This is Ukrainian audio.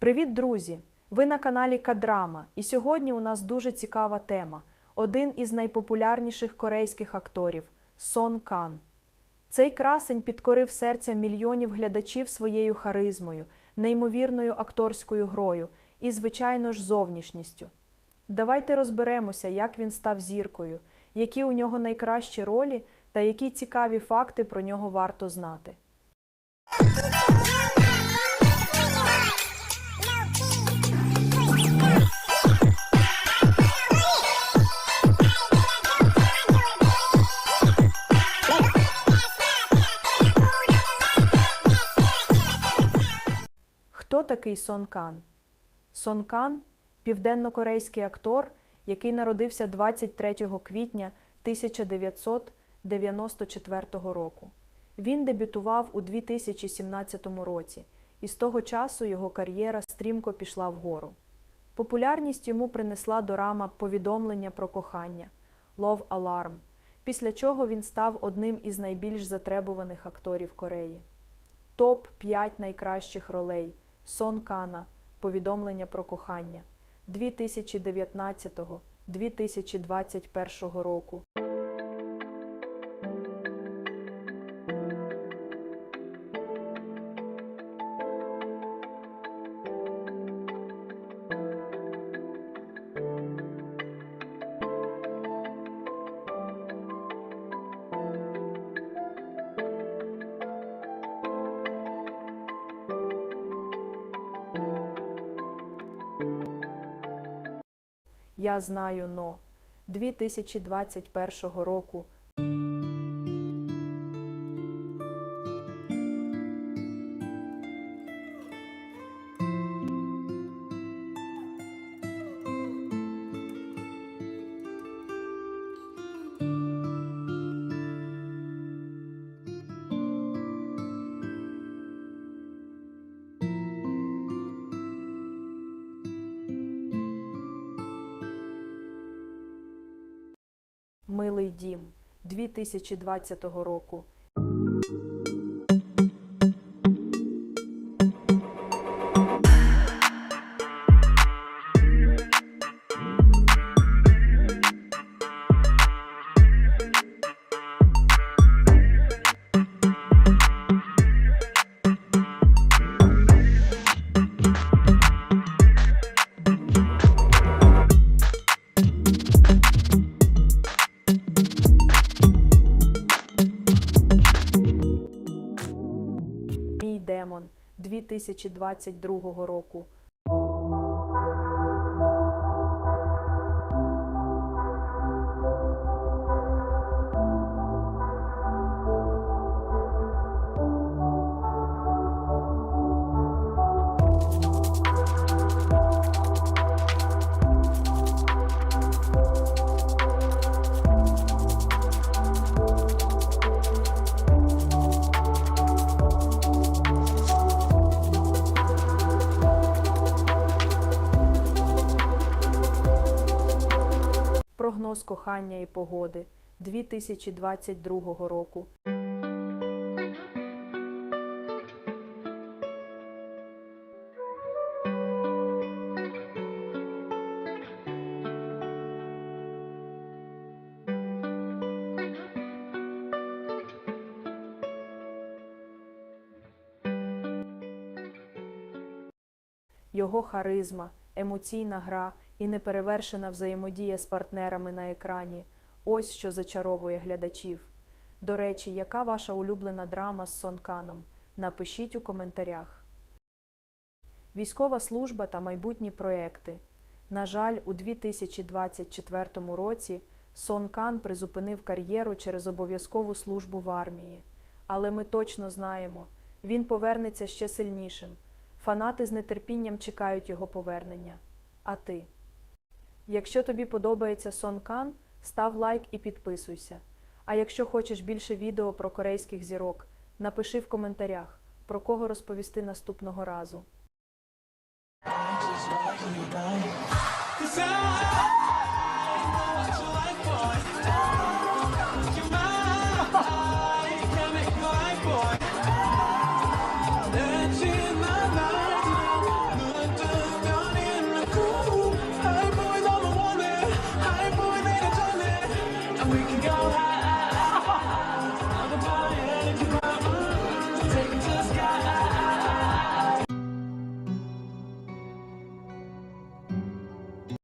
Привіт, друзі! Ви на каналі Кадрама, і сьогодні у нас дуже цікава тема. Один із найпопулярніших корейських акторів Сон Кан. Цей красень підкорив серця мільйонів глядачів своєю харизмою, неймовірною акторською грою і, звичайно ж, зовнішністю. Давайте розберемося, як він став зіркою, які у нього найкращі ролі та які цікаві факти про нього варто знати. Такий Сон Кан? Сон Кан південнокорейський актор, який народився 23 квітня 1994 року. Він дебютував у 2017 році, і з того часу його кар'єра стрімко пішла вгору. Популярність йому принесла дорама повідомлення про кохання Love Alarm, після чого він став одним із найбільш затребуваних акторів Кореї. Топ 5 найкращих ролей Сон Кана Повідомлення про кохання 2019-2021 року. Я знаю но 2021 року. Милий дім 2020 року. 2022 року. Кохання і погоди 2022 року. Його харизма, емоційна гра і неперевершена взаємодія з партнерами на екрані ось що зачаровує глядачів. До речі, яка ваша улюблена драма з Сонканом? Напишіть у коментарях. Військова служба та майбутні проекти. На жаль, у 2024 році Сон Кан призупинив кар'єру через обов'язкову службу в армії. Але ми точно знаємо, він повернеться ще сильнішим. Фанати з нетерпінням чекають його повернення. А ти? Якщо тобі подобається Сон Кан, став лайк і підписуйся. А якщо хочеш більше відео про корейських зірок, напиши в коментарях, про кого розповісти наступного разу.